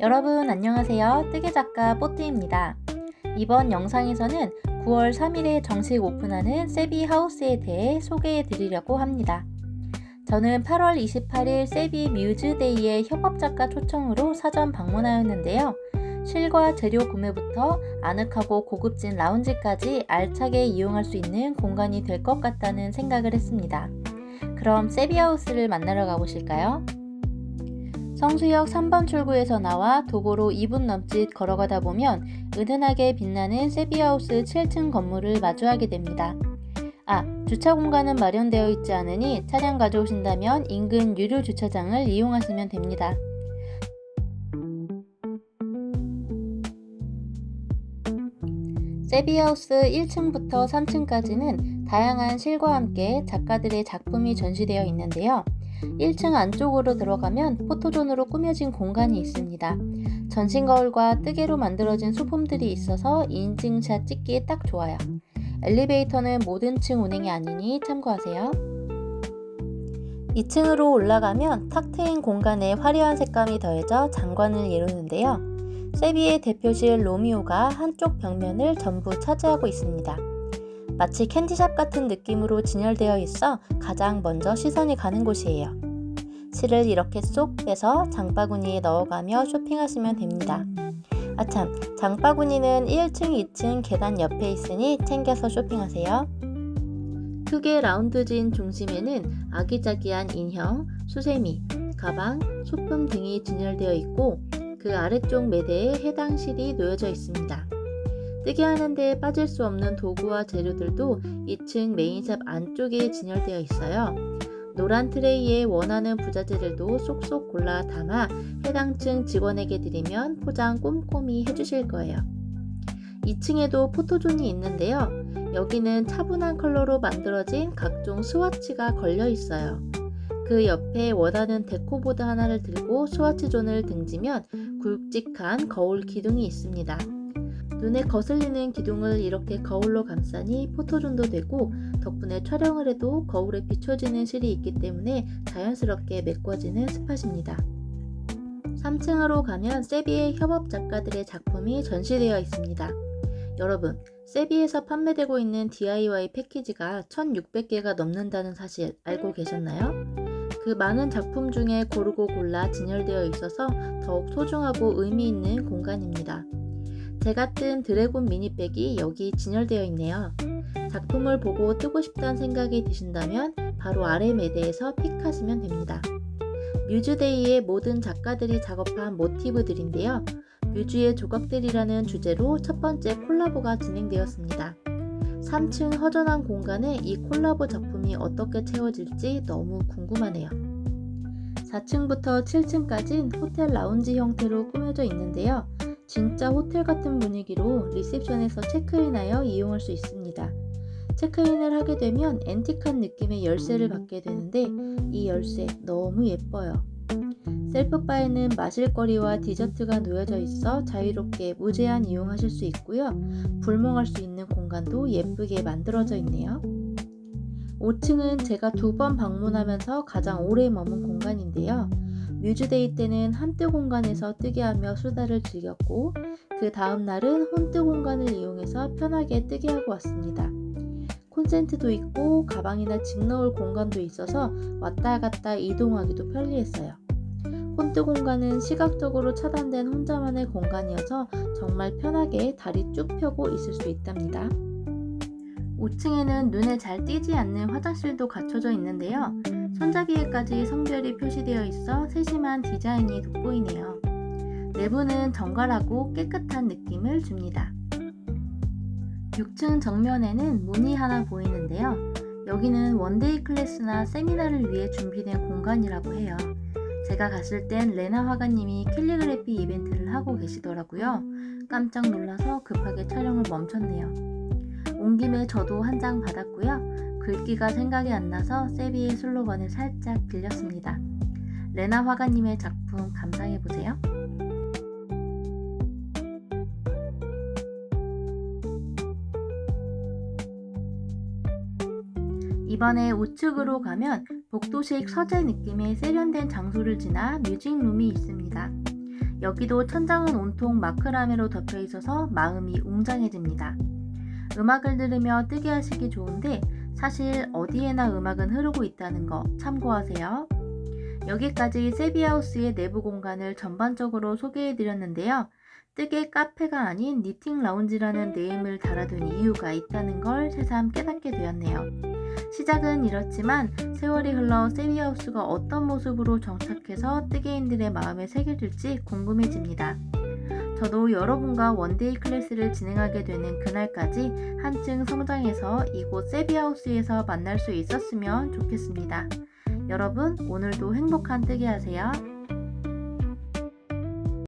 여러분 안녕하세요. 뜨개 작가 뽀뜨입니다. 이번 영상에서는 9월 3일에 정식 오픈하는 세비 하우스에 대해 소개해 드리려고 합니다. 저는 8월 28일 세비 뮤즈데이의 협업작가 초청으로 사전 방문하였는데요. 실과 재료 구매부터 아늑하고 고급진 라운지까지 알차게 이용할 수 있는 공간이 될 것 같다는 생각을 했습니다. 그럼 세비하우스를 만나러 가보실까요? 성수역 3번 출구에서 나와 도보로 2분 넘짓 걸어가다 보면 은은하게 빛나는 세비하우스 7층 건물을 마주하게 됩니다. 아, 주차 공간은 마련되어 있지 않으니 차량 가져오신다면 인근 유료 주차장을 이용하시면 됩니다. 세비하우스 1층부터 3층까지는 다양한 실과 함께 작가들의 작품이 전시되어 있는데요. 1층 안쪽으로 들어가면 포토존으로 꾸며진 공간이 있습니다. 전신 거울과 뜨개로 만들어진 소품들이 있어서 인증샷 찍기에 딱 좋아요. 엘리베이터는 모든 층 운행이 아니니 참고하세요. 2층으로 올라가면 탁 트인 공간에 화려한 색감이 더해져 장관을 이루는데요. 세비의 대표실 로미오가 한쪽 벽면을 전부 차지하고 있습니다. 마치 캔디샵 같은 느낌으로 진열되어 있어 가장 먼저 시선이 가는 곳이에요. 실을 이렇게 쏙 빼서 장바구니에 넣어가며 쇼핑하시면 됩니다. 아참, 장바구니는 1층, 2층 계단 옆에 있으니 챙겨서 쇼핑하세요. 크게 라운드진 중심에는 아기자기한 인형, 수세미, 가방, 소품 등이 진열되어 있고 그 아래쪽 매대에 해당 실이 놓여져 있습니다. 뜨게 하는데 빠질 수 없는 도구와 재료들도 2층 메인샵 안쪽에 진열되어 있어요. 노란 트레이에 원하는 부자재들도 쏙쏙 골라 담아 해당 층 직원에게 드리면 포장 꼼꼼히 해주실 거예요. 2층에도 포토존이 있는데요. 여기는 차분한 컬러로 만들어진 각종 스와치가 걸려 있어요. 그 옆에 원하는 데코보드 하나를 들고 스와치 존을 등지면 굵직한 거울 기둥이 있습니다. 눈에 거슬리는 기둥을 이렇게 거울로 감싸니 포토존도 되고 덕분에 촬영을 해도 거울에 비춰지는 실이 있기 때문에 자연스럽게 메꿔지는 스팟입니다. 3층으로 가면 세비의 협업 작가들의 작품이 전시되어 있습니다. 여러분, 세비에서 판매되고 있는 DIY 패키지가 1600개가 넘는다는 사실 알고 계셨나요? 그 많은 작품 중에 고르고 골라 진열되어 있어서 더욱 소중하고 의미 있는 공간입니다. 제가 뜬 드래곤 미니백이 여기 진열되어 있네요. 작품을 보고 뜨고 싶다는 생각이 드신다면 바로 아래 매대에서 픽하시면 됩니다. 뮤즈데이의 모든 작가들이 작업한 모티브들인데요. 뮤즈의 조각들이라는 주제로 첫 번째 콜라보가 진행되었습니다. 3층 허전한 공간에 이 콜라보 작품이 어떻게 채워질지 너무 궁금하네요. 4층부터 7층까지는 호텔 라운지 형태로 꾸며져 있는데요. 진짜 호텔 같은 분위기로 리셉션에서 체크인하여 이용할 수 있습니다. 체크인을 하게 되면 앤틱한 느낌의 열쇠를 받게 되는데 이 열쇠 너무 예뻐요. 셀프바에는 마실거리와 디저트가 놓여져 있어 자유롭게 무제한 이용하실 수 있고요. 불멍할 수 있는 공간도 예쁘게 만들어져 있네요. 5층은 제가 두 번 방문하면서 가장 오래 머문 공간인데요. 뮤즈데이 때는 함뜨 공간에서 뜨게 하며 수다를 즐겼고 그 다음 날은 홈뜨 공간을 이용해서 편하게 뜨게 하고 왔습니다. 콘센트도 있고 가방이나 짐 넣을 공간도 있어서 왔다 갔다 이동하기도 편리했어요. 홈뜨 공간은 시각적으로 차단된 혼자만의 공간이어서 정말 편하게 다리 쭉 펴고 있을 수 있답니다. 5층에는 눈에 잘 띄지 않는 화장실도 갖춰져 있는데요. 손잡이에까지 성별이 표시되어 있어 세심한 디자인이 돋보이네요. 내부는 정갈하고 깨끗한 느낌을 줍니다. 6층 정면에는 문이 하나 보이는데요. 여기는 원데이 클래스나 세미나를 위해 준비된 공간이라고 해요. 제가 갔을 땐 레나 화가님이 캘리그래피 이벤트를 하고 계시더라고요. 깜짝 놀라서 급하게 촬영을 멈췄네요. 온 김에 저도 한 장 받았고요. 글귀가 생각이 안 나서 세비의 슬로건을 살짝 빌렸습니다. 레나 화가님의 작품 감상해보세요. 이번에 우측으로 가면 복도식 서재 느낌의 세련된 장소를 지나 뮤직룸이 있습니다. 여기도 천장은 온통 마크라메로 덮여 있어서 마음이 웅장해집니다. 음악을 들으며 뜨게 하시기 좋은데 사실 어디에나 음악은 흐르고 있다는 거 참고하세요. 여기까지 세비하우스의 내부 공간을 전반적으로 소개해 드렸는데요. 뜨개 카페가 아닌 니팅 라운지라는 네임을 달아둔 이유가 있다는 걸 새삼 깨닫게 되었네요. 시작은 이렇지만 세월이 흘러 세비하우스가 어떤 모습으로 정착해서 뜨개인들의 마음에 새겨질지 궁금해집니다. 저도 여러분과 원데이 클래스를 진행하게 되는 그날까지 한층 성장해서 이곳 세비하우스에서 만날 수 있었으면 좋겠습니다. 여러분, 오늘도 행복한 뜨개 하세요.